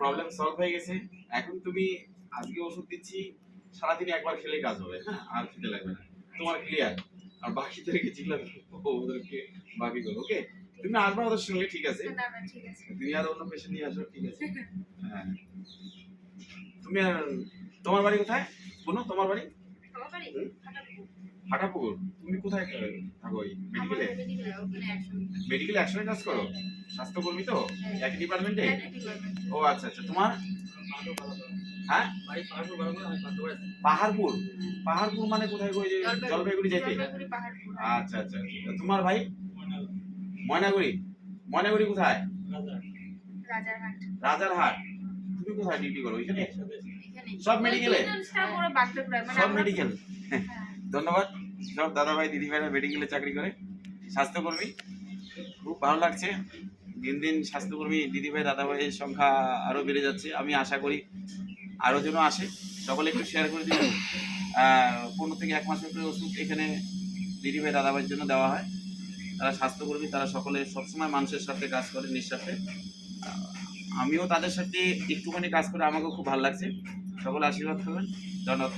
Problem solve হয়ে গেছে। এখন তুমি আজকে ওষুধ দিচ্ছি সারাদিন একবার খেলে কাজ হবে হ্যাঁ আর খেতে লাগবে না তোমার ক্লিয়ার আর বাকিদেরকে যেগুলো দেবো, ওদেরকে বাকি করো ওকে তুমি আসবা ওদের সঙ্গে ঠিক আছে? তুমি আর অন্য পেশেন্ট নিয়ে আসো ঠিক আছে? হ্যাঁ। তুমি আর তোমার বাড়ি কোথায়? বলো তোমার বাড়ি? হাটাপুকুর। তুমি কোথায় থাকো মেডিকেলে মেডিকেলে একসঙ্গে। কাজ করো? স্বাস্থ্যকর্মী তো? একই ডিপার্টমেন্টে ও আচ্ছা আচ্ছা। তোমার? হ্যাঁ? পাহাড়পুর? পাহাড়পুর মানে কোথায় ওই জলপাইগুড়ি। যেতে আচ্ছা আচ্ছা। তোমার ভাই? ময়নাগুড়ি। ময়নাগুড়ি কোথায়? রাজারহাট। তুমি কোথায় ডিউটি করো? ওইখানে সব মেডিকেলে সব মেডিকেল ধন্যবাদ। সব দাদা ভাই দিদি ভাইরা মেডিকেলে চাকরি করে। স্বাস্থ্যকর্মী। খুব ভালো লাগছে। দিন দিন স্বাস্থ্যকর্মী দিদি ভাই দাদা ভাইয়ের সংখ্যা আরও বেড়ে যাচ্ছে। আমি আশা করি আরও যেন আসে। সকলে একটু শেয়ার করে দিন পনেরো থেকে এক মাসের করে ওষুধ এখানে দিদিভাই দাদাভাইয়ের জন্য দেওয়া হয়। তারা স্বাস্থ্যকর্মী, তারা সকলে সবসময় মানুষের সাথে কাজ করে নিঃস্বার্থে। আমিও তাদের সাথে একটুখানি কাজ করে আমাকেও খুব ভালো লাগছে। সকলে আশীর্বাদ করবেন ধন্যবাদ